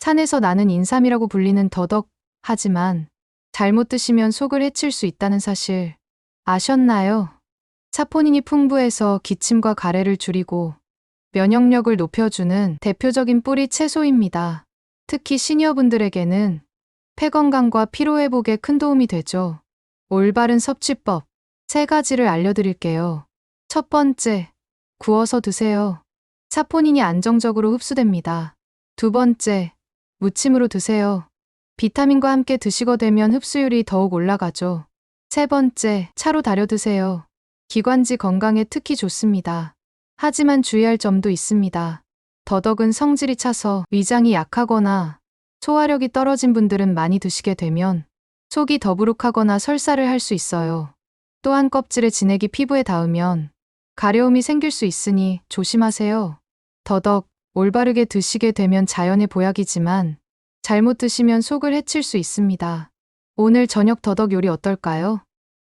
산에서 나는 인삼이라고 불리는 더덕, 하지만 잘못 드시면 속을 해칠 수 있다는 사실 아셨나요? 사포닌이 풍부해서 기침과 가래를 줄이고 면역력을 높여주는 대표적인 뿌리 채소입니다. 특히 시니어분들에게는 폐 건강과 피로 회복에 큰 도움이 되죠. 올바른 섭취법 세 가지를 알려드릴게요. 첫 번째, 구워서 드세요. 사포닌이 안정적으로 흡수됩니다. 두 번째, 무침으로 드세요. 비타민과 함께 드시게 되면 흡수율이 더욱 올라가죠. 세 번째, 차로 달여 드세요. 기관지 건강에 특히 좋습니다. 하지만 주의할 점도 있습니다. 더덕은 성질이 차서 위장이 약하거나 소화력이 떨어진 분들은 많이 드시게 되면 속이 더부룩하거나 설사를 할 수 있어요. 또한 껍질에 진액이 피부에 닿으면 가려움이 생길 수 있으니 조심하세요. 더덕, 올바르게 드시게 되면 자연의 보약이지만 잘못 드시면 속을 해칠 수 있습니다. 오늘 저녁 더덕 요리 어떨까요?